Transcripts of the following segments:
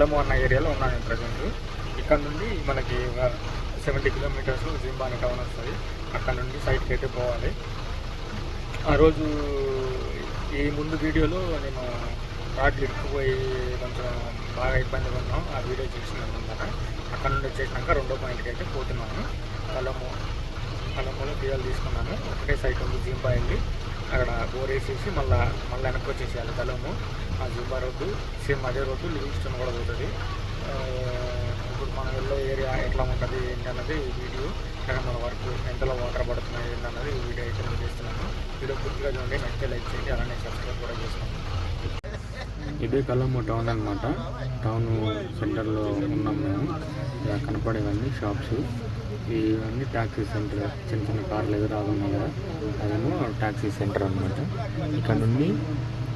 కలము అన్న ఏరియాలో ఉన్నాను నేను ప్రజెంట్. ఇక్కడ నుండి మనకి సెవెంటీ కిలోమీటర్స్ జింబా అనే టౌన్ వస్తుంది. అక్కడ నుండి సైట్కి అయితే పోవాలి. ఆ రోజు ఈ ముందు వీడియోలో నేను రాడ్లు ఇరుక్కుపోయి కొంచెం బాగా ఇబ్బంది పడినాం ఆ వీడియో చేసినాను అనమాట అక్కడ నుండి వచ్చేసినాక రెండో పాయింట్కి అయితే పోతున్నాను. కలము కలములో బియ్యాలు తీసుకున్నాను. ఒకటే సైట్ ఉంది జింబా వెళ్ళి. అక్కడ ఓరేసేసి వేసేసి మళ్ళీ మళ్ళీ వెనక్కి వచ్చేసేయాలి కలము ఆ జూబా రోడ్డు సేమ్ అదే రోడ్డు లివింగ్స్టన్ కూడా పోతుంది. ఆ, ఇప్పుడు మన వెళ్ళే ఏరియా ఎట్లా ఉంటుంది ఏంటి అన్నది ఈ వీడియో. ఇక్కడ మన వర్క్ ఎంతలో వాటర్ పడుతున్నాయి ఏంటి అన్నది ఈ వీడియో అయితే నేను చేస్తున్నాను. వీడియో పూర్తిగా చూడండి నచ్చితే లైక్ చేయండి అలానే సబ్స్క్రైబ్ కూడా చేస్తున్నాను ఇదే కలము టౌన్ అనమాట టౌన్ సెంటర్లో ఉన్నాం మేము. ఇలా కనపడేవన్నీ షాప్స్. ఇవన్నీ ట్యాక్సీ సెంటర్ చిన్న చిన్న కార్లు ఎదురు రాగున్నాయి కదా అదేమో ట్యాక్సీ సెంటర్ అనమాట ఇక్కడ నుండి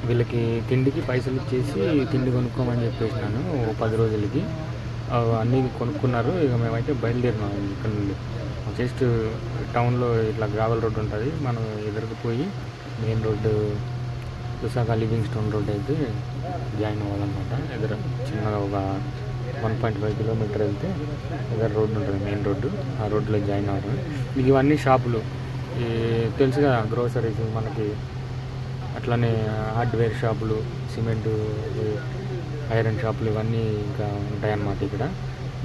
వీళ్ళకి తిండికి పైసలు ఇచ్చేసి తిండి కొనుక్కోమని చెప్పేసినాను ఓ పది రోజులకి. అన్నీ కొనుక్కున్నారు ఇక మేమైతే బయలుదేరినాం ఇక్కడ నుండి. జస్ట్ టౌన్లో ఇట్లా గ్రావెల్ రోడ్డు ఉంటుంది మనం ఎదురుకు పోయి main road Visakha living stone road అయితే జాయిన్ అవ్వాలన్నమాట. ఎదురు చిన్నగా ఒక వన్ పాయింట్ ఫైవ్ కిలోమీటర్ వెళ్తే ఎదురు రోడ్డు ఉంటుంది మెయిన్ రోడ్డు. ఆ రోడ్లో జాయిన్ అవ్వడం మీకు ఇవన్నీ షాపులు. ఈ తెలుసు కదా గ్రోసరీస్ మనకి అట్లనే హార్డ్వేర్ షాపులు సిమెంట్ ఐరన్ షాపులు ఇవన్నీ ఇంకా ఉంటాయన్నమాట ఇక్కడ.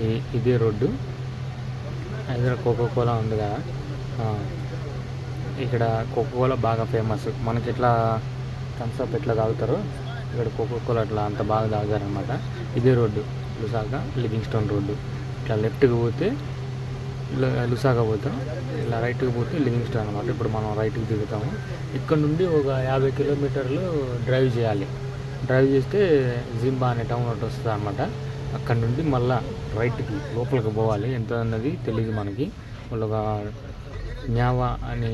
ఈ ఇదే రోడ్డు. ఇక్కడ కోకో కోలా ఉంది కదా. ఇక్కడ కోకో కోలా బాగా ఫేమస్ మనకి ఎట్లా థమ్స్అప్ ఎట్లా తాగుతారో ఇక్కడ కోకో కోలా అట్లా అంత బాగా తాగుతారనమాట ఇదే రోడ్డు. Lusaka Livingstone road. ఇట్లా లెఫ్ట్కి పోతే లుసాక పోతాం. ఇలా రైట్కి పోతే లివింగ్ స్టోన్ అనమాట ఇప్పుడు మనం రైట్కి దిగుతాము. ఇక్కడ నుండి ఒక యాభై కిలోమీటర్లు డ్రైవ్ చేయాలి. డ్రైవ్ చేస్తే జింబా అనే టౌన్ ఒకటి వస్తుంది అనమాట అక్కడ నుండి మళ్ళా రైట్కి లోపలికి పోవాలి. ఎంత అన్నది తెలియదు మనకి. వాళ్ళు ఒక న్యావా అనే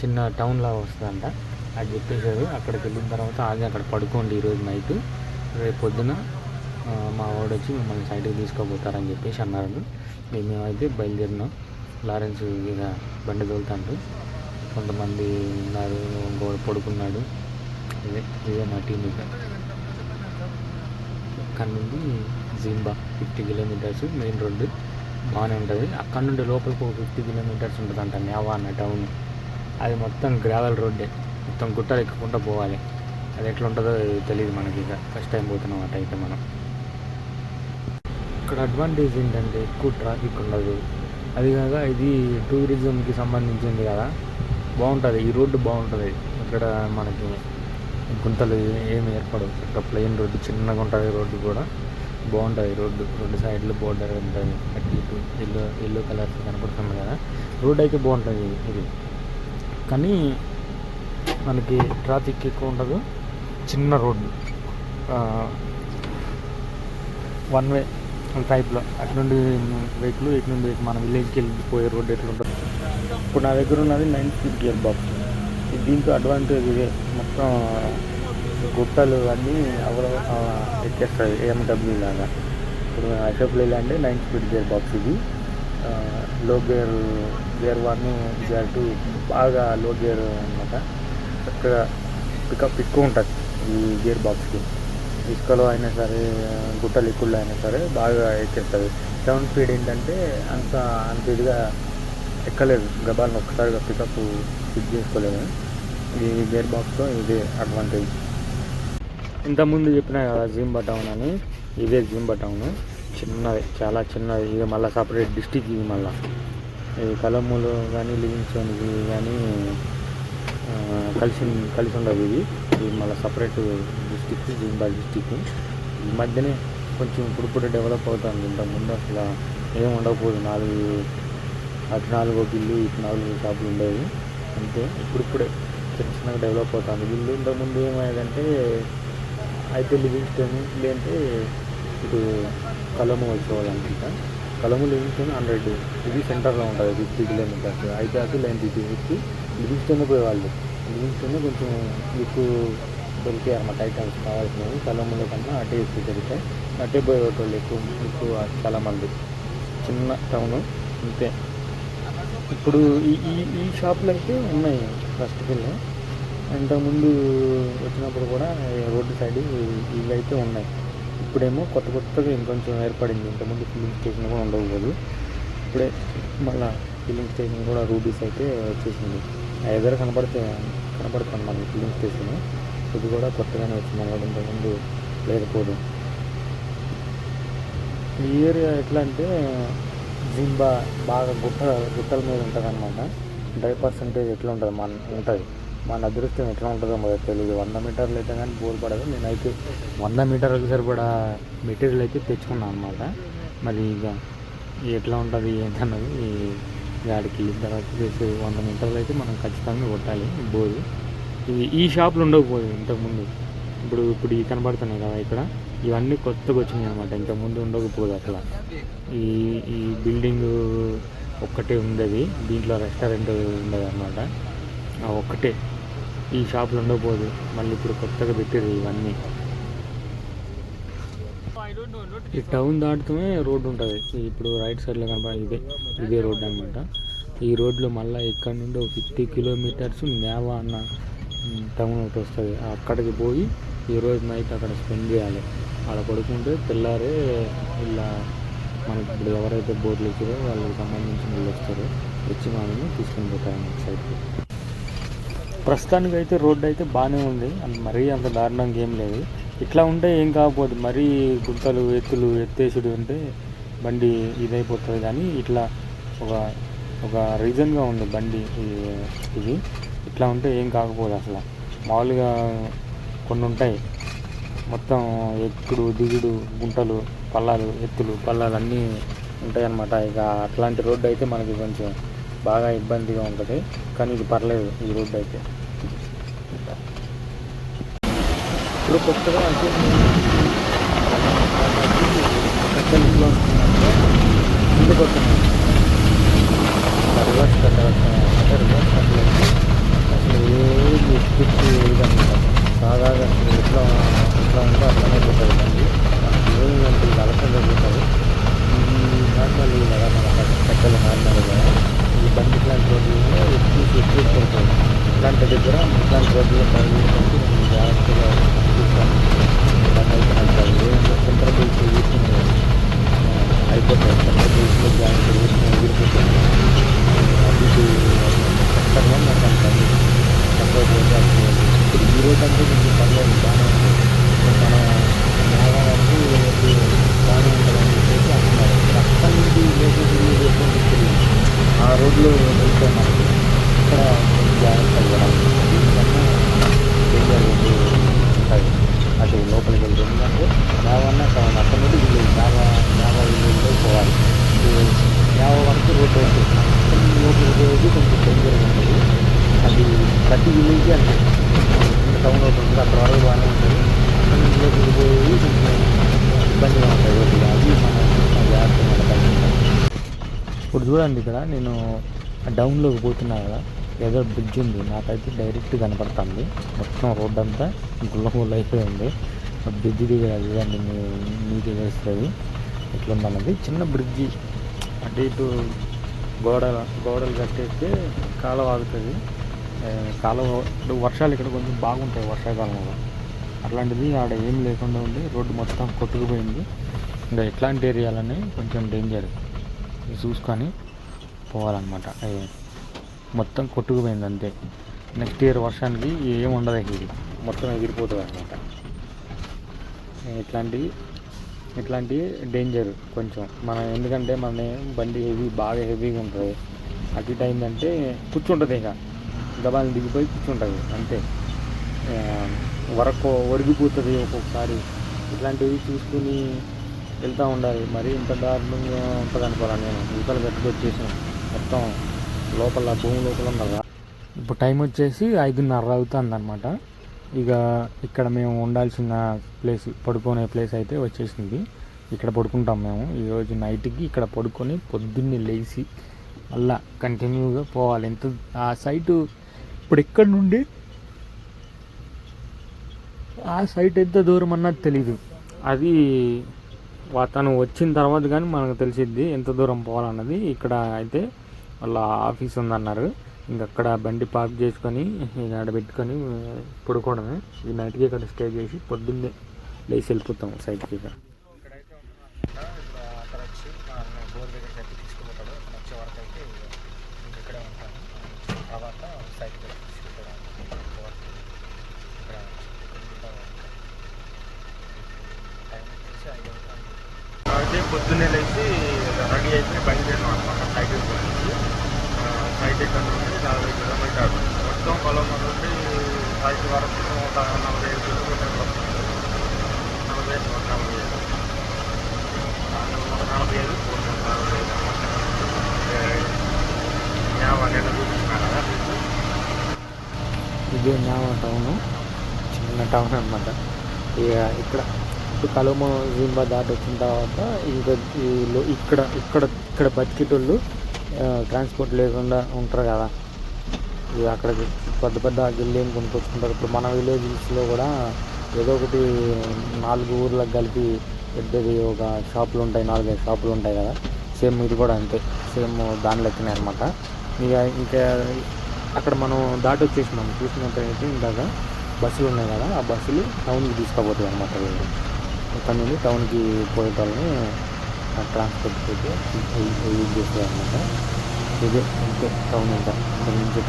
చిన్న టౌన్లా వస్తుందంట. అది చెప్పేశారు. అక్కడికి వెళ్ళిన తర్వాత ఆగి అక్కడ పడుకోండి ఈరోజు నైట్. రేపు పొద్దున మా వాడు వచ్చి మిమ్మల్ని సైడ్కి తీసుకోపోతారని చెప్పేసి అన్నారు ఇక మేమైతే బయలుదేరినాం. లారెన్స్ ఇక బండి తోలుతాడు. కొంతమంది ఉన్నారు ఇంకోడు పడుకున్నాడు. ఇదే ఇదే మా టీం ఇక. అక్కడ నుండి Zimba fifty kilometres main road బాగానే ఉంటుంది. అక్కడ నుండి లోపలికి ఒక ఫిఫ్టీ కిలోమీటర్స్ ఉంటుంది అంట నేవా అన్న టౌన్. అది మొత్తం గ్రావెల్ రోడ్డే. మొత్తం గుట్టలు ఎక్కకుండా పోవాలి. అది ఎట్లా ఉంటుందో తెలియదు మనకి ఇక. ఫస్ట్ టైం పోతున్నాం అట అయితే మనం. ఇక్కడ అడ్వాంటేజ్ ఏంటంటే ఎక్కువ ట్రాఫిక్ ఉండదు. అది కాక ఇది టూరిజంకి సంబంధించింది కదా. బాగుంటుంది. ఈ రోడ్డు బాగుంటుంది. ఇక్కడ మనకి గుంతలు ఏమి ఏర్పడవు. ఇక్కడ ప్లెయిన్ రోడ్డు చిన్నగా ఉంటుంది రోడ్డు కూడా. బాగుంటుంది రోడ్డు. రెండు సైడ్లు బోర్డర్ ఉంటుంది. అటు ఇటు ఎల్లో ఎల్లో కలర్స్ కనపడుతుంది కదా. రోడ్ అయితే బాగుంటుంది ఇది. కానీ మనకి ట్రాఫిక్ ఎక్కువ ఉండదు. చిన్న రోడ్డు. వన్ వే టైప్లో అటు నుండి వెహికల్ ఇటు నుండి మన విలేజ్కి వెళ్ళిపోయే రోడ్డు ఎట్లా ఉంటుంది. ఇప్పుడు నా దగ్గర ఉన్నది నైన్ స్పీడ్ గియర్ బాక్స్ దీంతో అడ్వాంటేజ్ ఇదే. మొత్తం గుట్టలు అన్నీ అవల ఎక్కేస్తాయి. ఏఎండబ్ల్యూ లాగా. ఇప్పుడు అశోక్ అంటే నైన్ స్పీడ్ గియర్ బాక్స్ ఇది low gear gear one gear two బాగా లో గేర్ అనమాట చక్కగా పికప్ ఎక్కువ ఉంటుంది ఈ గేర్ బాక్స్కి ఇసుకలో అయినా సరే గుట్టలు ఎక్కువలో అయినా సరే బాగా ఎక్కేస్తుంది. సెవెన్ స్పీడ్ ఏంటంటే అంత అంత ఇదిగా ఎక్కలేదు. గబాలను ఒక్కసారిగా పికప్ ఫిట్ చేసుకోలేదు ఈ గేర్ బాక్స్లో ఇదే అడ్వాంటేజ్ ఇంతకుముందు చెప్పిన కదా జింబా టౌన్ అని? ఇదే జింబా టౌన్ చిన్నది చాలా చిన్నది. ఇది మళ్ళీ సపరేట్ డిస్టిక్ ఇది మళ్ళీ. ఈ కలమ్ములు కానీ లివింగ్స్టోన్ ఇవి కానీ కలిసి కలిసి ఉండదు ఇది. ఇది మళ్ళీ సపరేట్ డిస్టిక్ జింబా డిస్టిక్ ఈ మధ్యనే కొంచెం ఇప్పుడు డెవలప్ అవుతుంది. ఇంత ముందు అసలు ఏం ఉండకపోదు. నాలుగు అటు నాలుగో బిల్లు ఇటు నాలుగు షాపులు ఉండేవి. అంతే. ఇప్పుడిప్పుడే చిన్న చిన్నగా డెవలప్ అవుతుంది. వీళ్ళు ఇంతకుముందు ఏమయ్యేదంటే అయితే లివింగ్స్టోన్ లేదంటే ఇటు కలము వచ్చేవాళ్ళు అనుకుంటా. Kalomo Livingstone hundred. ఇది సెంటర్లో ఉంటుంది. Fifty kilometres. అయితే అటు నైంటీ ఫిఫ్టీ లివింగ్స్టోన్ పోయేవాళ్ళు. లివింగ్స్టోన్ కొంచెం ఎక్కువ దొరికాయి అన్నమాట ఐటమ్స్ కావాల్సినవి చాలామంది కన్నా అటే ఎక్కువ దొరికాయి అటే పోయేవాళ్ళు ఎక్కువ ఎక్కువ చాలామంది. చిన్న టౌన్ అంతే. ఇప్పుడు ఈ ఈ ఈ షాపులు అయితే ఉన్నాయి ఫస్ట్ పిల్లే ఇంతకుముందు వచ్చినప్పుడు కూడా రోడ్డు సైడ్ ఇవి అయితే ఉన్నాయి. ఇప్పుడేమో కొత్త కొత్తగా ఇంకొంచెం ఏర్పడింది. ఇంతకుముందు ఫిల్లింగ్ స్టేషన్ కూడా ఉండకపోదు ఇప్పుడే మళ్ళీ ఫిల్లింగ్ స్టేషన్ కూడా రూబీస్ అయితే వచ్చేసింది. ఆ ఎదురు కనపడితే కనపడుతుంది మనకి ఫిల్లింగ్ స్టేషన్ ఇది కూడా కొత్తగానే వచ్చింది అన్నమాట ఇంతకుముందు లేకపోదు. ఈ ఏరియా ఎట్లా అంటే జింబా బాగా గుట్ట గుట్టల మీద ఉంటుంది అనమాట డ్రై పర్సంటేజ్ ఎట్లా ఉంటుంది మన ఉంటుంది. మన అదృష్టం ఎట్లా ఉంటుందో మనకు తెలియదు వంద మీటర్లు అయితే కానీ బోర్ పడదు. నేనైతే వంద మీటర్లకు సరిపడా మెటీరియల్ అయితే తెచ్చుకున్నాను అనమాట. మరి ఇక ఎట్లా ఉంటుంది ఏంటన్నది గాడికి తర్వాత చేసి వంద మీటర్లు అయితే మనం ఖచ్చితంగా కొట్టాలి బోరు. ఇవి ఈ షాపులు ఉండకపోయాయి ఇంతకుముందు. ఇప్పుడు ఇప్పుడు ఈ కనబడుతున్నాయి కదా ఇక్కడ. ఇవన్నీ కొత్తగా వచ్చినాయి అనమాట ఇంతకుముందు ఉండకపోదు అట్లా ఈ ఈ బిల్డింగ్ ఒక్కటే ఉండేది. దీంట్లో రెస్టారెంట్ ఉండేది అనమాట ఒక్కటే. ఈ షాపులు ఉండకపోదు. మళ్ళీ ఇప్పుడు కొత్తగా పెట్టారు ఇవన్నీ. ఈ టౌన్ దాటుతూనే రోడ్డు ఉంటుంది. ఇప్పుడు రైట్ సైడ్లో కనబడే ఇదే ఇదే రోడ్డు అనమాట ఈ రోడ్లో మళ్ళీ ఇక్కడ నుండి ఒక ఫిఫ్టీ కిలోమీటర్స్ నేవా అన్న టౌన్ ఒకటి వస్తుంది. అక్కడికి పోయి ఈరోజు నైట్ అక్కడ స్పెండ్ చేయాలి. అక్కడ పడుకుంటే తెల్లారే ఇలా మనకి ఇప్పుడు ఎవరైతే బోర్డులు ఇచ్చారో వాళ్ళకి సంబంధించిన వాళ్ళు వస్తారు. వచ్చి మనల్ని తీసుకుని పోతారు అన్నమాట సైడ్కి ప్రస్తుతానికి అయితే రోడ్డు అయితే బాగానే ఉంది. మరీ అంత దారుణంగా ఏం లేదు. ఇట్లా ఉంటే ఏం కాకపోదు. మరీ గుంతలు ఎత్తులు ఎత్తేసుడు ఉంటే బండి ఇదైపోతుంది. కానీ ఇట్లా ఒక ఒక రీజన్గా ఉంది బండి ఇది. ఇట్లా ఉంటే ఏం కాకపోదు అసలు. మామూలుగా కొన్ని ఉంటాయి. మొత్తం ఎక్కుడు దిగుడు గుంటలు పల్లాలు ఎత్తులు పల్లాలు అన్నీ ఉంటాయి అన్నమాట ఇక అట్లాంటి రోడ్డు అయితే మనకి కొంచెం బాగా ఇబ్బందిగా ఉంటుంది. కానీ ఇది పర్లేదు ఈ రోడ్డు అయితే. ఇప్పుడు కొత్తగా అంటే పెద్ద వస్తున్నాను ఏది ఎక్కించి ఏదన్నమాట బాగా ఎట్లా ఎట్లా ఉంటే అట్లానే పోతుంది బండి ఏదంటే ఇది అలసం జరుగుతుంది ఈ నార్మల్ కదా మన పెద్దలు నార్మల్ కదా. ఈ బండి ఇట్లాంటి రోడ్లలో ఎక్కి ఎక్కువ పడుతుంది ఇట్లాంటి దగ్గర ఇట్లాంటి రోడ్లు బండి నేను జాగ్రత్తగా చూస్తాను బండి అయితే నచ్చాలి సెంటర్ బీచ్ తీసుకుని అయిపోతాయి. సెంటర్ బీచ్లో జాగ్రత్త తీసుకుని ఎగిరిపోతుంది అది కష్టంగా నాకు అంటాను తక్కువ పోతే అప్పుడు ఈ రోజు అంటే కొంచెం పర్లేదు బాగానే ఉంది మన నాగా వరకు ఇది బాగానే ఉంటుందని చెప్పేసి అంటున్నారు అక్కడి నుంచి లేకపోతే ఎటువంటి తెలియదు ఆ రోడ్లు వెళ్తే ఇక్కడ జాగ్రత్త పడాలి దీనికన్నా డేంజర్ రోడ్డు ఉంటుంది అటు లోపలికి వెళ్తే ఎందుకంటే నావన్నా అక్కడ నుండి పోవాలి వరకు రోడ్డు ఉంటుంది లోపలికి కొంచెం డేంజర్గా ఉంటుంది అది ప్రతి విలేజ్ అంటే టౌన్ ఒకటి ఉంటుంది అక్కడ వరకు బాగానే ఉంటుంది. అక్కడ నుంచి కొంచెం ఇబ్బందిగా ఉంటుంది. రోడ్డు అది మన జాగ్రత్త ఇప్పుడు చూడండి ఇక్కడ నేను డౌన్లోకి పోతున్నా కదా. ఏదో బ్రిడ్జ్ ఉంది. నాకైతే డైరెక్ట్ కనపడుతుంది. మొత్తం రోడ్ అంతా గుల్ల గుల్ల అయిపోయింది ఆ బ్రిడ్జ్ దగ్గర చూడండి మీ- మీకే తెలుస్తుంది ఎట్లుందన్నది. చిన్న బ్రిడ్జి. అటు ఇటు గోడ గోడలు కట్టేస్తే కాలం ఆగుతుంది. కాలువ ఇప్పుడు వర్షాలు ఇక్కడ కొంచెం బాగుంటాయి వర్షాకాలంలో. అట్లాంటిది ఆడ ఏం లేకుండా ఉండి రోడ్డు మొత్తం కొట్టుకుపోయింది. ఇంకా ఎట్లాంటి ఏరియాలని కొంచెం డేంజర్ చూసుకొని పోవాలన్నమాట. మొత్తం కొట్టుకుపోయింది అంతే. నెక్స్ట్ ఇయర్ వర్షానికి ఏం ఉండదు ఇది. మొత్తం ఎగిరిపోతుంది అనమాట ఇట్లాంటివి ఇట్లాంటివి డేంజర్ కొంచెం. మనం ఎందుకంటే మన బండి హెవీ బాగా హెవీగా ఉంటుంది. అటు ఇటు అయిందంటే కూర్చుంటుంది ఇక. గబాలు దిగిపోయి కూర్చుంటుంది అంతే. వరకు ఒరిగిపోతుంది ఒక్కొక్కసారి. ఇట్లాంటివి చూసుకుని వెళ్తూ ఉండాలి. మరి ఇంత దారుణంగా ఉంటుంది అనుకోవాలి నేను. ఇవతల గట్టుకొచ్చేసాను. మొత్తం లోపల భూమి లోపల ఉన్నదా. ఇప్పుడు టైం వచ్చేసి ఐదున్నర అవుతుంది అనమాట ఇక ఇక్కడ మేము ఉండాల్సిన ప్లేస్ పడుకునే ప్లేస్ అయితే వచ్చేసింది. ఇక్కడ పడుకుంటాం మేము. ఈరోజు నైట్కి ఇక్కడ పడుకొని పొద్దున్నే లేచి మళ్ళా కంటిన్యూగా పోవాలి. ఎంత ఆ సైటు ఇప్పుడు ఇక్కడ నుండి ఆ సైట్ ఎంత దూరం అన్నది తెలీదు. అది తను వచ్చిన తర్వాత కానీ మనకు తెలిసిద్ది ఎంత దూరం పోవాలన్నది. ఇక్కడ అయితే వాళ్ళ ఆఫీస్ ఉందన్నారు. ఇంక అక్కడ బండి పార్క్ చేసుకొని ఇక ఆడ పెట్టుకొని పడుకోవడమే. ఈ నైట్కి ఇక్కడ స్టే చేసి పొద్దున్నే లేచి వెళ్ళిపోతాం సైట్కి ఇక్కడ ఇక్కడైతే అక్కడ వచ్చి బోర్ దగ్గర కట్టి తీసుకుపోతాడు అక్కడ వచ్చే వరకు అయితే ఇంక ఇక్కడే ఉంటాను తర్వాత సైడ్కి తీసుకెళ్తాడు ఇక్కడ టైం వచ్చేసి ఐదు అయితే పొద్దున్నే లేచి రెడీ అయిపోయి బయలుదేరాం అనమాట సైకిల్ పోయి సైట్ ఇక్కడ నుండి నలభై కిలోమీటర్ మొత్తం పొలం నుండి సైట్ వరకు నూట నలభై ఐదు కిలోమీటర్లు వస్తుంది నలభై ఐదు నూట నలభై ఐదు నూట నలభై ఐదు నూట నలభై ఐదు యాభై నెల చూపిస్తున్నారు కదా ఇదే నా టౌన్ చిన్న టౌన్ అనమాట ఇక ఇక్కడ ఇప్పుడు కలుమ జింబా దాటి వచ్చిన తర్వాత ఇంకా వీళ్ళు ఇక్కడ ఇక్కడ ఇక్కడ బతికేటోళ్ళు ట్రాన్స్పోర్ట్ లేకుండా ఉంటారు కదా. ఇక అక్కడ పెద్ద పెద్ద గిల్లేం కొనుక్కొచ్చుకుంటారు. ఇప్పుడు మన విలేజెస్లో కూడా ఏదో ఒకటి నాలుగు ఊర్లకు కలిపి పెద్దది ఒక షాపులు ఉంటాయి నాలుగైదు షాపులు ఉంటాయి కదా. సేమ్ ఇది కూడా అంతే. సేమ్ దాని లెక్కనే అనమాట ఇక ఇంకా అక్కడ మనం దాటి వచ్చేసినాం. చూసినట్టయితే ఇందాక బస్సులు ఉన్నాయి కదా ఆ బస్సులు టౌన్కి తీసుకుపోతాయి అనమాట వీళ్ళు. ఇక్కడ నుండి టౌన్కి పోయేటోళ్ళని ట్రాన్స్పోర్ట్ అయితే యూజ్ చేస్తాయి అనమాట ఇదే అంతే టౌన్ అంతా. ఇక్కడ నుంచి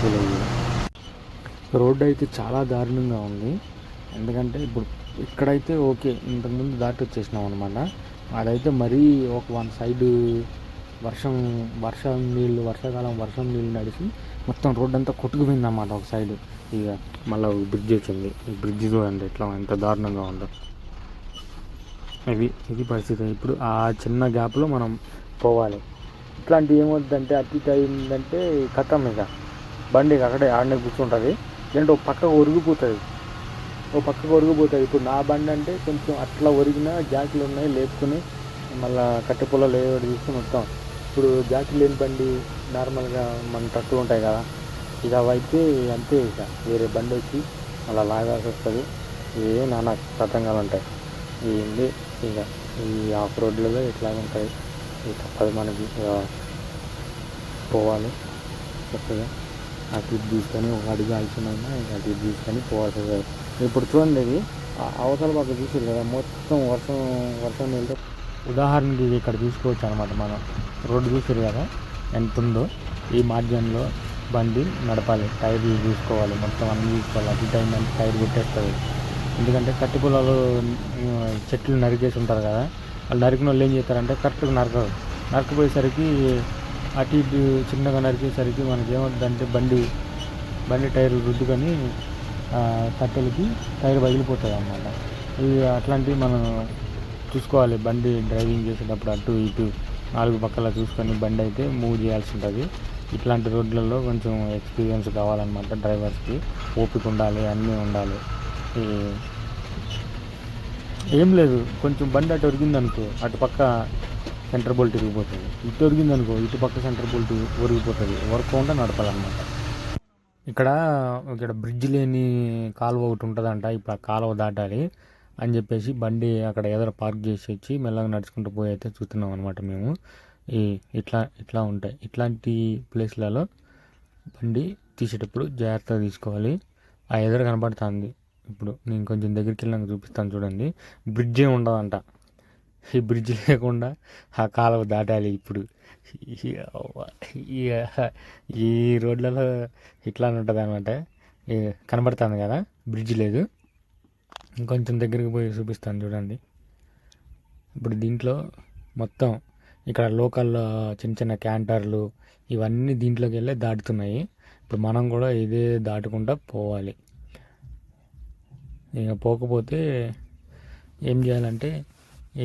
రోడ్డు అయితే చాలా దారుణంగా ఉంది. ఎందుకంటే ఇప్పుడు ఇక్కడైతే ఓకే ఇంతకుముందు దాటి వచ్చేసినాం అనమాట అదైతే మరీ ఒక వన్ సైడ్ వర్షం వర్షం నీళ్ళు వర్షాకాలం వర్షం నీళ్ళు నడిచి మొత్తం రోడ్ అంతా కొట్టుకుపోయింది అన్నమాట ఒక సైడ్ ఇక మళ్ళీ బ్రిడ్జ్ వచ్చింది. ఈ బ్రిడ్జ్ చూడండి ఎట్లా ఎంత దారుణంగా ఉందో. ఇది ఇది పరిస్థితి. ఇప్పుడు ఆ చిన్న గ్యాప్లో మనం పోవాలి. ఇట్లాంటి ఏమవుతుందంటే అతి అయిందంటే కథం ఇక. బండి అక్కడే ఆడనే కూర్చుంటుంది. లేదంటే ఒక పక్కకు ఒరిగిపోతుంది. ఓ పక్కకు ఒరిగిపోతుంది. ఇప్పుడు నా బండి అంటే కొంచెం అట్లా ఒరిగిన జాకీలు ఉన్నాయి లేపుకుని మళ్ళీ కట్టె పొలాలు ఏదో తీసుకుని వస్తాం. ఇప్పుడు జాకీ లేని బండి నార్మల్గా మన ట్రక్కులు ఉంటాయి కదా. ఇక అవైతే అంతే ఇక. వేరే బండి వచ్చి అలా లాగాల్సి వస్తుంది. ఇవే నానా తతంగాలు ఉంటాయి. ఏంది? ఇక ఈ ఆఫ్ రోడ్లలో ఇట్లా ఉంటాయి. ఇక తప్పదు మనకి. పోవాలి. చక్కగా అటు ఇటు తీసుకొని ఒక అడుగు ఆల్చినైనా ఇక అటు తీసుకొని పోవాల్సి వస్తుంది. ఇప్పుడు చూడండి ఇది. అవతల పక్క చూసారు కదా. మొత్తం వర్షం వర్షం వెళ్తే ఉదాహరణకి ఇది ఇక్కడ చూసుకోవచ్చు అనమాట మనం. రోడ్డు చూసారు కదా? ఎంత ఉందో ఈ మాధ్యమంలో బండి నడపాలి. టైర్ చూసుకోవాలి మొత్తం అన్ని చూసుకోవాలి అటు టైం అంటే టైర్ కొట్టేస్తుంది. ఎందుకంటే కట్టి పొలాలు చెట్లు నరికేసి ఉంటారు కదా? వాళ్ళు నరికిన వాళ్ళు ఏం చేస్తారంటే కరెక్ట్గా నరకరు. నరకపోయేసరికి అటు ఇటు చిన్నగా నరికేసరికి మనకి ఏమవుతుందంటే బండి బండి టైర్ రుద్దుకొని కట్టెలకి టైర్ పగిలిపోతుంది అన్నమాట ఇవి అట్లాంటివి మనం చూసుకోవాలి. బండి డ్రైవింగ్ చేసేటప్పుడు అటు ఇటు. నాలుగు పక్కల చూసుకొని బండి అయితే మూవ్ చేయాల్సి ఉంటుంది. ఇట్లాంటి రోడ్లలో కొంచెం ఎక్స్పీరియన్స్ కావాలన్నమాట డ్రైవర్స్కి. ఓపిక ఉండాలి అన్నీ ఉండాలి. ఏం లేదు కొంచెం బండి అటు ఒరిగిందనుకో అటు పక్క సెంటర్ బోల్ట్ ఇరిగిపోతుంది. ఇటు ఒరిగిందనుకో ఇటు పక్క సెంటర్ బోల్ట్ ఒరిగిపోతుంది. ఒరకకుండా నడపాలన్నమాట. ఇక్కడ ఇక్కడ బ్రిడ్జ్ లేని కాలువ ఒకటి ఉంటుందంట. ఇప్పుడు ఆ కాలువ దాటాలి. అని చెప్పేసి బండి అక్కడ ఎదురు పార్క్ చేసి వచ్చి మెల్లగా నడుచుకుంటూ పోయి అయితే చూస్తున్నాం అనమాట మేము. ఈ ఇట్లా ఇట్లా ఉంటాయి. ఇట్లాంటి ప్లేస్లలో బండి తీసేటప్పుడు జాగ్రత్తగా తీసుకోవాలి. ఆ ఎదురు కనబడుతుంది. ఇప్పుడు నేను కొంచెం దగ్గరికి వెళ్ళాక చూపిస్తాను చూడండి. బ్రిడ్జే ఉండదంట. ఈ బ్రిడ్జ్ లేకుండా ఆ కాలువ దాటాలి ఇప్పుడు. ఈ ఈ ఈ రోడ్లలో ఇట్లా ఉంటుంది అనమాట కనబడుతుంది కదా? బ్రిడ్జ్ లేదు. ఇంకొంచెం దగ్గరికి పోయి చూపిస్తాను చూడండి. ఇప్పుడు దీంట్లో మొత్తం ఇక్కడ లోకల్లో చిన్న చిన్న క్యాంటర్లు ఇవన్నీ దీంట్లోకి వెళ్ళి దాటుతున్నాయి. ఇప్పుడు మనం కూడా ఇదే దాటుకుంటా పోవాలి. ఇక పోకపోతే ఏం చేయాలంటే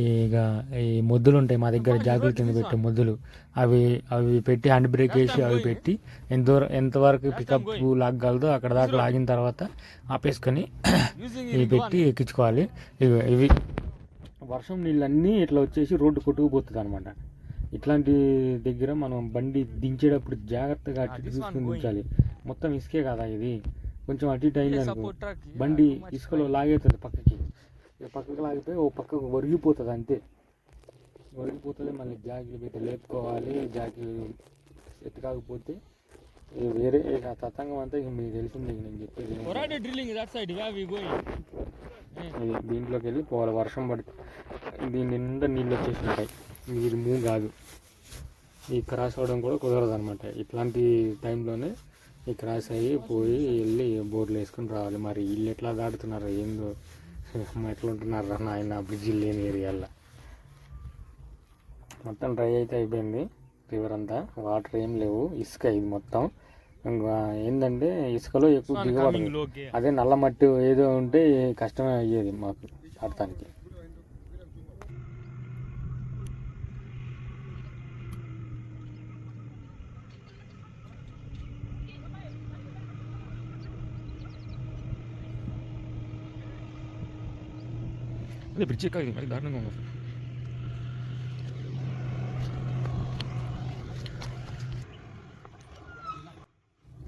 ఇక ఈ మొద్దులు ఉంటాయి మా దగ్గర జాకుల కింద పెట్టే మొద్దులు. అవి అవి పెట్టి హ్యాండ్ బ్రేక్ వేసి అవి పెట్టి ఎంత ఎంతవరకు పికప్ లాగగలదో అక్కడ దాకా లాగిన తర్వాత ఆపేసుకొని ఇవి పెట్టి ఎక్కించుకోవాలి. ఇవి ఇవి వర్షం నీళ్ళన్నీ ఇట్లా వచ్చేసి రోడ్డు కొట్టుకుపోతుంది అనమాట ఇట్లాంటి దగ్గర మనం బండి దించేటప్పుడు జాగ్రత్తగా అటు చూసుకుని దించాలి మొత్తం ఇసుకే కదా ఇది. కొంచెం అటు ఇటు అయింది బండి ఇసుకలో లాగేస్తుంది పక్కకి. ఇక పక్కకి లాగిపోయి ఓ పక్కకు ఒరిగిపోతుంది అంతే ఒరిగిపోతుంది మళ్ళీ జాకీలు పెట్టి లేపుకోవాలి జాకీలు ఎత్తు కాకపోతే వేరే ఇక తతంగం అంతా ఇక మీకు తెలిసింది ఇక నేను చెప్పేది? ఇది దీంట్లోకి వెళ్ళి పోవాలి వర్షం పడితే దీని నిండా నీళ్ళు వచ్చేసి ఉంటాయి ఇది మూవ్ కాదు. ఈ క్రాస్ అవ్వడం కూడా కుదరదు అనమాట ఇట్లాంటి టైంలోనే ఈ క్రాస్ అయ్యి పోయి వెళ్ళి బోర్లు వేసుకుని రావాలి. మరి వీళ్ళు ఎట్లా దాటుతున్నారు ఏందో అమ్మ ఎట్లా ఉంటున్నారు నాయన? బ్రిడ్జి లేని ఏరియాల్లో మొత్తం డ్రై అయితే అయిపోయింది రివర్ అంతా. వాటర్ ఏం లేవు ఇసుక ఇది మొత్తం. ఏంటంటే ఇసుకలో ఎక్కువ దిగబడదు అదే నల్ల మట్టి ఏదో ఉంటే కష్టమే అయ్యేది మాకు దాటడానికి అదే బ్రిడ్జ్ ఎక్కాలి మరి దారుణంగా ఉంది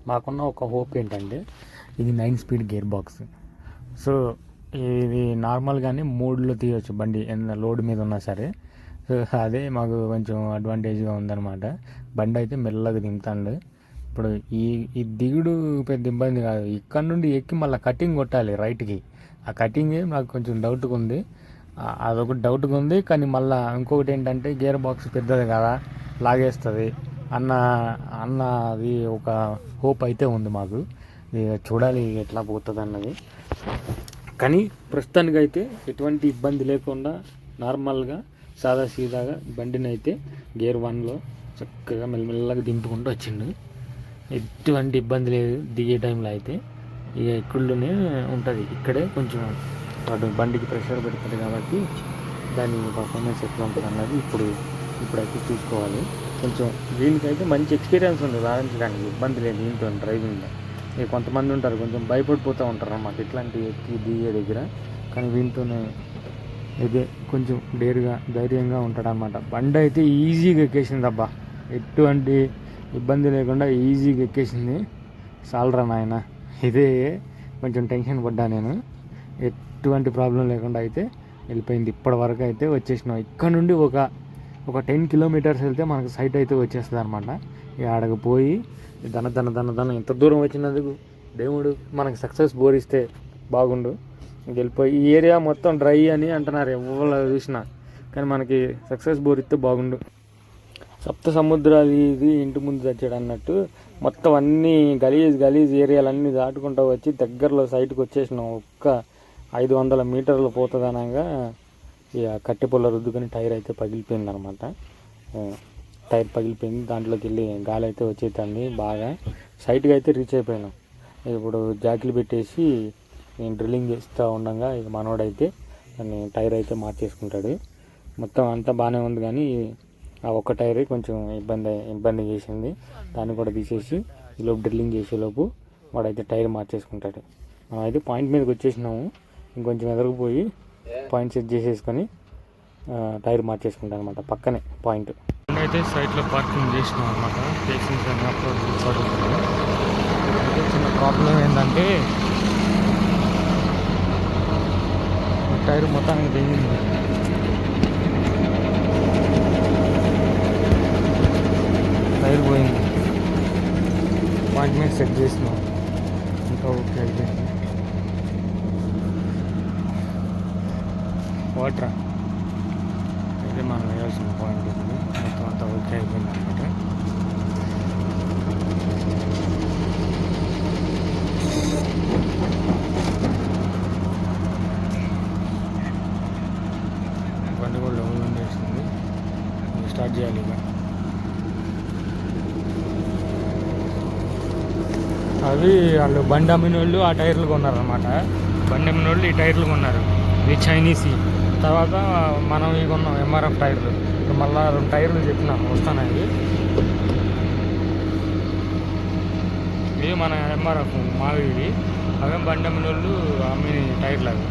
మాకున్న ఒక హోప్ ఏంటంటే ఇది nine speed gear box so ఇది నార్మల్గానే మూడులో తీయవచ్చు బండి ఎంత లోడ్ మీద ఉన్నా సరే. సో అదే మాకు కొంచెం అడ్వాంటేజ్గా ఉందన్నమాట. బండి అయితే మెల్లగా దింపుతాండు. ఇప్పుడు ఈ ఈ దిగుడు పెద్ద ఇబ్బంది కాదు. ఇక్కడ నుండి ఎక్కి మళ్ళీ కటింగ్ కొట్టాలి రైట్కి ఆ కటింగే నాకు కొంచెం డౌట్గా ఉంది. ఆ- అదొక డౌట్గా ఉంది కానీ మళ్ళీ ఇంకొకటి ఏంటంటే గేర్ బాక్స్ పెద్దది కదా లాగేస్తుంది. అన్న అన్న అది ఒక హోప్ అయితే ఉంది మాకు. చూడాలి ఎట్లా పోతుంది అన్నది. కానీ ప్రస్తుతానికి అయితే ఎటువంటి ఇబ్బంది లేకుండా నార్మల్గా సాదా సీదాగా బండిని అయితే గేర్ వన్లో చక్కగా మెల్లమెల్లగా దింపుకుంటూ వచ్చిండు. ఎటువంటి ఇబ్బంది లేదు. దిగే టైంలో అయితే ఇక ఇక్కడనే ఉంటుంది. ఇక్కడే కొంచెం వాడు బండికి ప్రెషర్ పెడుతుంది కాబట్టి దాని పర్ఫార్మెన్స్ ఎట్లా ఉంటుంది అన్నది ఇప్పుడు ఇప్పుడైతే చూసుకోవాలి. కొంచెం దీనికైతే మంచి ఎక్స్పీరియన్స్ ఉంది రాయించడానికి ఇబ్బంది లేదు దీంతో డ్రైవింగ్లో ఇక కొంతమంది ఉంటారు కొంచెం భయపడిపోతూ ఉంటారు అన్నమాట. ఇట్లాంటి ఎక్కి దిగే దగ్గర. కానీ దీంతోనే ఇదే కొంచెం డేరుగా ధైర్యంగా ఉంటాడనమాట బండి అయితే ఈజీగా ఎక్కేసింది అబ్బా. ఎటువంటి ఇబ్బంది లేకుండా ఈజీగా ఎక్కేసింది. సాలరా నాయన. ఇదే కొంచెం టెన్షన్ పడ్డా నేను. ఎటువంటి ప్రాబ్లం లేకుండా అయితే వెళ్ళిపోయింది. ఇప్పటి వరకు అయితే వచ్చేసినాం. ఇక్కడ నుండి ఒక ఒక టెన్ కిలోమీటర్స్ వెళ్తే మనకు సైట్ అయితే వచ్చేస్తుంది అనమాట ఈ ఆడకు పోయి దన దన దన దన ఎంత దూరం వచ్చినందుకు దేవుడు మనకి సక్సెస్ బోరిస్తే బాగుండు. వెళ్ళిపోయి ఈ ఏరియా మొత్తం డ్రై అని అంటున్నారు ఎవరు చూసినా. కానీ మనకి సక్సెస్ బోర్ ఇస్తే బాగుండు. సప్త సముద్రాలు ఇది ఇంటి ముందు తెచ్చాడు అన్నట్టు. మొత్తం అన్ని గలీజ్ గలీజ్ ఏరియాలన్నీ దాటుకుంటూ వచ్చి దగ్గరలో సైట్కి వచ్చేసినాం. ఒక్క ఐదు వందల మీటర్లు పోతుంది అనగా ఇక కట్టె పొల్ల రుద్దుకొని టైర్ అయితే పగిలిపోయింది అనమాట టైర్ పగిలిపోయింది. దాంట్లోకి వెళ్ళి గాలి అయితే వచ్చేస్తుంది బాగా. సైట్కి అయితే రీచ్ అయిపోయినాం. ఇప్పుడు జాకిలు పెట్టేసి నేను డ్రిల్లింగ్ చేస్తూ ఉండగా ఇక మనోడైతే దాన్ని టైర్ అయితే మార్చేసుకుంటాడు. మొత్తం అంతా బాగానే ఉంది కానీ ఆ ఒక్క టైర్ కొంచెం ఇబ్బంది ఇబ్బంది చేసింది. దాన్ని కూడా తీసేసి ఈలోపు డ్రిల్లింగ్ చేసేలోపు వాడైతే టైర్ మార్చేసుకుంటాడు. మనం అయితే పాయింట్ మీదకి వచ్చేసినాము. ఇంకొంచెం ఎదురుకుపోయి పాయింట్ సెట్ చేసేసుకొని టైర్ మార్చేసుకుంటాను అనమాట పక్కనే పాయింట్. అయితే సైట్లో పార్కింగ్ చేసినాం అనమాట పేషెంట్స్ అని అప్లోడ్ చిన్న ప్రాబ్లం ఏంటంటే టైర్ మొత్తానికి తెగింది టైర్ పోయింది పాయింట్ సెట్ చేసినాం ఇంకా ఓకే అయిపోయింది వాటరా అయితే మనం వేయాల్సిన పాయింట్ ఇది మొత్తం అంతా ఓకే అయిపోయింది అనమాట బండి కూడా లోన్ ఉండేసింది స్టార్ట్ చేయాలి ఇక అవి వాళ్ళు బండి అమ్మిన వాళ్ళు ఆ టైర్లు కొన్నారనమాట బండి అమ్మిన వాళ్ళు ఈ టైర్లు కొన్నారు. ఇవి చైనీస్ తర్వాత మనం ఇవి కొన్నాం ఎంఆర్ఎఫ్ టైర్లు. ఇప్పుడు మళ్ళీ రెండు టైర్లు చెప్పినాం వస్తానవి ఇవి మన ఎంఆర్ఎఫ్ మావి ఇవి. అవే బండి అమ్మిన వాళ్ళు అమ్మిన టైర్లు అవి.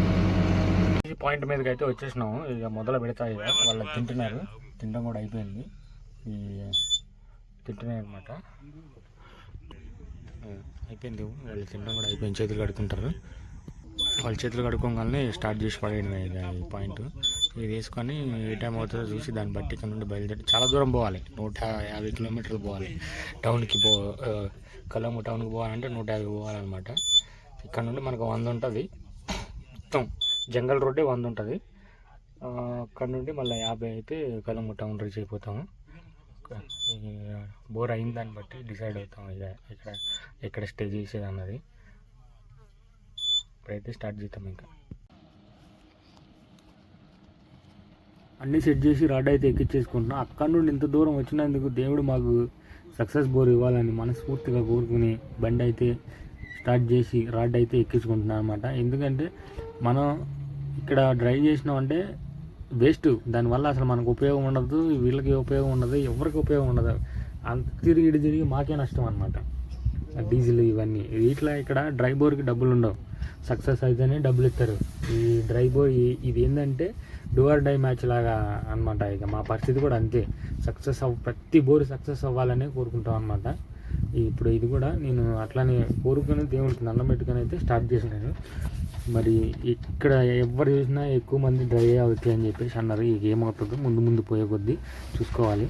ఈ పాయింట్ మీదకి అయితే వచ్చేసినాము. ఇక మొదలు పెడతాయి ఇక వాళ్ళు తింటున్నారు. తినడం కూడా అయిపోయింది. ఈ తింటున్నాయి అనమాట అయిపోయింది. వాళ్ళు తినడం కూడా అయిపోయింది. చేతులు కడుక్కుంటారు. వాళ్ళు చేతులు కడుక్కోగానే స్టార్ట్ చేసి పడేయడమే ఈ పాయింట్. ఇది వేసుకొని ఏ టైం అవుతుందో చూసి దాన్ని బట్టి ఇక్కడ నుండి బయలుదేరి చాలా దూరం పోవాలి. నూట యాభై కిలోమీటర్లు పోవాలి. టౌన్కి పో కలము టౌన్కి పోవాలంటే నూట యాభై పోవాలన్నమాట. ఇక్కడ నుండి మనకు వంద ఉంటుంది. మొత్తం జంగల్ రోడ్డే వంద ఉంటుంది. అక్కడ నుండి మళ్ళీ యాభై అయితే కలము టౌన్ రీచ్ అయిపోతాము. బోర్ అయిన దాన్ని బట్టి డిసైడ్ అవుతాం ఇక ఇక్కడ ఎక్కడ స్టే చేసేది అన్నది. ఇప్పుడైతే స్టార్ట్ చేద్దాం ఇంకా. అన్నీ సెట్ చేసి రాడ్ అయితే ఎక్కించేసుకుంటున్నాం అక్కడ నుండి ఇంత దూరం వచ్చినందుకు దేవుడు మాకు సక్సెస్ బోర్ ఇవ్వాలని మనస్ఫూర్తిగా కోరుకుని బండి అయితే స్టార్ట్ చేసి రాడ్ అయితే ఎక్కించుకుంటున్నాం అనమాట ఎందుకంటే మనం ఇక్కడ డ్రైవ్ చేసినామంటే వేస్ట్. దానివల్ల అసలు మనకు ఉపయోగం ఉండదు వీళ్ళకి ఉపయోగం ఉండదు ఎవరికి ఉపయోగం ఉండదు. అంత తిరిగి ఇటు తిరిగి మాకే నష్టం అనమాట డీజిల్ ఇవన్నీ. వీటిలో ఇక్కడ డ్రై బోర్కి డబ్బులు ఉండవు. సక్సెస్ అయితేనే డబ్బులు ఇస్తారు. ఈ డ్రై బోర్ ఇది ఏంటంటే డూఆర్ డై మ్యాచ్ లాగా అనమాట ఇక. మా పరిస్థితి కూడా అంతే. సక్సెస్ అవ్ ప్రతి బోర్ సక్సెస్ అవ్వాలనే కోరుకుంటాం అనమాట ఇప్పుడు ఇది కూడా నేను అట్లానే కోరుకుని దేవుడికి దండం పెట్టుకొని అయితే స్టార్ట్ చేసినాను. మరి ఇక్కడ ఎవరు చూసినా ఎక్కువ మంది డ్రై అవుతాయి అని చెప్పేసి అన్నారు. ఇక ఏమవుతుందో ముందు ముందు పోయే కొద్దీ చూసుకోవాలి.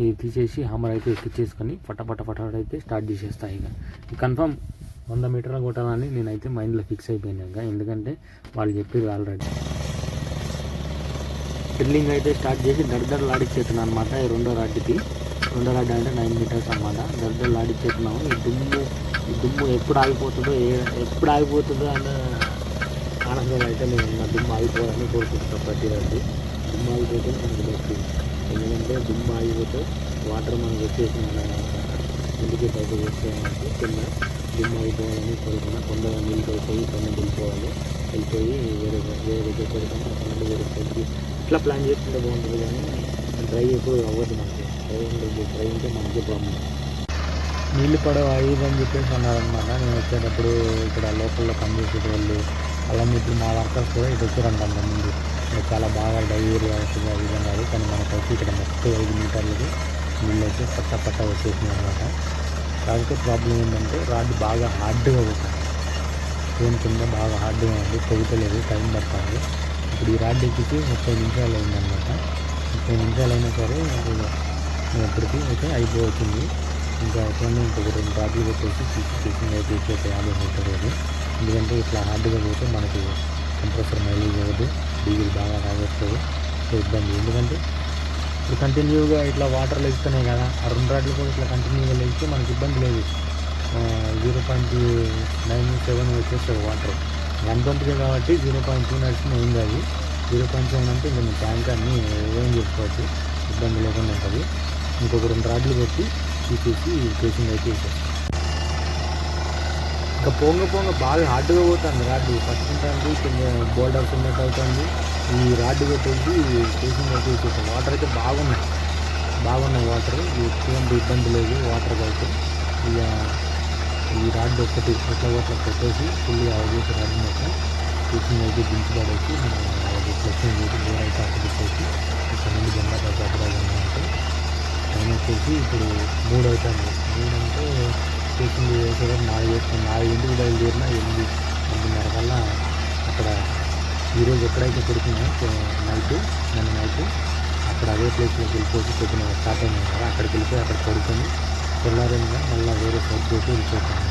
ఇది తీసేసి హామర్ అయితే ఎక్కిచ్చేసుకొని పటపట పటపట అయితే స్టార్ట్ చేసేస్తాయి ఇక. కన్ఫర్మ్ వంద మీటర్ల కొట్టాలని నేనైతే మైండ్లో ఫిక్స్ అయిపోయాను ఇంకా. ఎందుకంటే వాళ్ళు చెప్పేది ఆల్రెడీ డ్రిల్లింగ్ అయితే స్టార్ట్ చేసి దర్దర్ లాడిచ్చేస్తున్నాను అనమాట ఈ రెండో రాడ్డికి. రెండో రాడ్డు అంటే నైన్ మీటర్స్ అనమాట దర్దర్ లాడిచ్చేస్తున్నాము ఈ దుమ్ము ఈ దుమ్ము ఎప్పుడు ఆగిపోతుందో ఏ ఎప్పుడు ఆగిపోతుందో అన్న ఆనందం అయితే నేను నా దుమ్మ ఆగిపోవాలని కోరుకుంటున్నాను ప్రతి రాడ్డు దుమ్ము ఆగిపోతే మనకు బెస్ట్. ఎందుకంటే దుమ్మ ఆగిపోతే వాటర్ మనకు వచ్చేసి మన ఇంటికి బయట వచ్చేయాలంటే కింద దుమ్మ ఆగిపోవాలని కోరుకున్నా. కొందరు నీళ్ళు అయిపోయి కొన్ని వెళ్ళిపోవాలి వెళ్ళిపోయి వేరే వేరే దగ్గర పెడతాం వేరే సైడ్కి ఇట్లా ప్లాన్ చేసుకుంటే బాగుంటుంది కానీ డ్రై ఎక్కువ అవ్వదు మనకి. డ్రై ఉండదు డ్రై ఉంటే మనకి ప్రాబ్లం. నీళ్ళు పడవ ఐదు అని చెప్పేసి అన్నారనమాట నేను వచ్చేటప్పుడు ఇక్కడ లోకల్లో పనిచేసే వాళ్ళు అలానే ఇప్పుడు మా వర్కర్స్ కూడా ఇటు వచ్చారంట అంత ముందు. చాలా బాగా డ్రై ఏరియా అవుతుంది అది. ఇది కానీ మనకైతే ఇక్కడ ముప్పై ఐదు మీటర్లకి నీళ్ళు అయితే పట్ట పట్ట వచ్చేసింది అనమాట కాకపోతే ప్రాబ్లం ఏంటంటే రాడ్ బాగా హార్డ్గా పోతుంది. ఫోన్ కింద బాగా హార్డ్గా ఉంది. తెగుతలేదు టైం పడుతుంది ఇప్పుడు ఈ రాడ్ ఎక్కి ముప్పై నిమిషాలు అయిందనమాట ముప్పై నిమిషాలు అయినా సరే నాకు ఇప్పటికి అయితే అయిపోతుంది. ఇంకా ఎట్లనే ఇంకొక రెండు రాడ్లు పెట్టేసి స్టిచ్చింగ్ అయితే ఇచ్చేసి యాభై మీటర్లు ఎందుకంటే ఇట్లా హార్డ్గా పోతే మనకి కంప్రెసర్ మైలేజ్ అవ్వదు డీజిల్ బాగా తాగొస్తుంది ఇబ్బంది. ఎందుకంటే ఇప్పుడు కంటిన్యూగా ఇట్లా వాటర్లు ఇస్తున్నాయి కదా ఆ రెండు రాడ్లు కూడా ఇట్లా కంటిన్యూగా లేస్తే మనకి ఇబ్బంది లేదు. జీరో పాయింట్ నైన్ సెవెన్ వచ్చేస్తుంది వాటర్ వన్ ట్వంటీగా కాబట్టి జీరో పాయింట్ టూ నడిచిన ఏం కాదు జీరో పాయింట్ సెవెన్ అంటే ఇంకా మీ ట్యాంక్ అన్ని ఏం చేసుకోవచ్చు ఇబ్బంది లేకుండా ఉంటుంది. ఇంకొక రెండు రాడ్లు పెట్టి తీసేసి కేసింగ్ అయితే ఇంకా పొంగ పొంగ బాగా హార్డ్గా పోతుంది రాడ్డు పట్టుకుంటానికి కింద బోల్డర్స్ ఉన్నట్టు అవుతుంది. ఈ రాడ్డు పెట్టేసి కేసింగ్ అయితే వాటర్ అయితే బాగున్నాయి. బాగున్నాయి వాటర్. ఎటువంటి ఇబ్బంది లేదు వాటర్ అయితే. ఇక ఈ రాడ్ ఒకటి ఎట్లా ఒకటి పెట్టేసి ఫుల్ అవగేసి రాడ్ మొత్తం కేసింగ్ అయితే దించి పడేసి మనం చేసి బోర్ అయితే అక్కడ పెట్టేసి ఇక్కడ నుండి జెండా పైకి అంటే టైం వచ్చేసి ఇప్పుడు మూడు అవుతాను. మూడు అంటే చేసింది చేసేదాన్ని నాలుగు వేసుకుని నాలుగు ఇంటికి బయలుదేరిన ఎనిమిది ఎనిమిదిన్నర వల్ల అక్కడ ఈరోజు ఎక్కడైతే కొడుకున్నా నైట్ నిన్న నైట్ అక్కడ అదే ప్లేస్లోకి వెళ్ళిపోయి పొద్దున స్టార్ట్ అయినాయి కదా అక్కడికి వెళ్ళిపోయి అక్కడ పడుకొని తెల్లారంగా మళ్ళీ వేరే సైడ్ చేసి వెళ్ళిపోతాను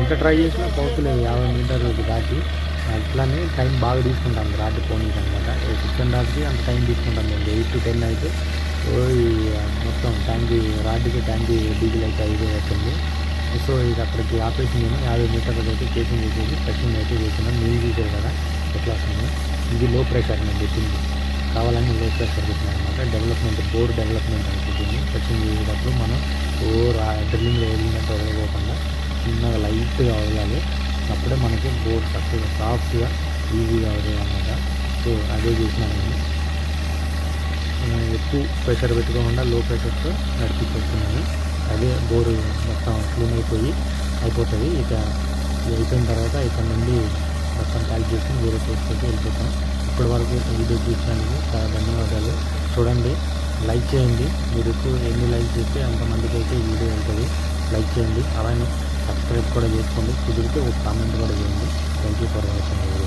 ఎంత ట్రై చేసినా పోతులేదు యాభై మీటర్లకి దాటి అట్లానే టైం బాగా తీసుకుంటాం రాత్రి పోనీకి అనమాట. సిక్స్ అండ్ హాఫ్కి అంత టైం తీసుకుంటాం మేము ఎయిట్ టు టెన్ అయితే. మొత్తం ట్యాంకీ రాడ్కి ట్యాంకీ డీజిల్ అయితే అయిపోతుంది సో ఇది అక్కడికి ఆపేసి నేను యాభై మీటర్ల అయితే కేసింగ్ చేసేసి టచింగ్ అయితే చేస్తున్నాం. నీళ్ళు చూసారు కదా ఎట్లా వస్తుంది? ఇది లో ప్రెషర్ నేను పెట్టింది కావాలని లో ప్రెషర్ పెట్టినాను అనమాట. డెవలప్మెంట్ బోర్ డెవలప్మెంట్ అనుకుంటుంది టచింగ్ చేసేటప్పుడు మనం ఓ డ్రిల్లింగ్లో వదిలినట్టు వదలకోకుండా చిన్నగా లైట్గా వదలాలి. అప్పుడే మనకి బోర్డ్ చక్కగా సాఫ్ట్గా ఈజీగా అవుతుంది అనమాట సో అదే చేసినాను నేను ఎక్కువ ప్రెషర్ పెట్టుకోకుండా లో ప్రెషర్తో నడిపించేస్తున్నాను అదే బోరు మొత్తం క్లీన్ అయిపోయి అయిపోతుంది. ఇక అయిపోయిన తర్వాత ఇక్కడ నుండి మొత్తం ప్యాక్ చేసి వేరే ప్లేస్కి వెళ్ళిపోతాం. ఇప్పటి వరకు వీడియో చూసినందుకు చాలా ధన్యవాదాలు. చూడండి లైక్ చేయండి. మీరు ఎక్కువ ఎన్ని లైక్ చేస్తే అంతమందికి అయితే ఈ వీడియో వెళ్తుంది లైక్ చేయండి. అలానే సబ్స్క్రైబ్ కూడా చేసుకోండి. కుదిరితే ఒక కామెంట్ కూడా చేయండి. Thank you for watching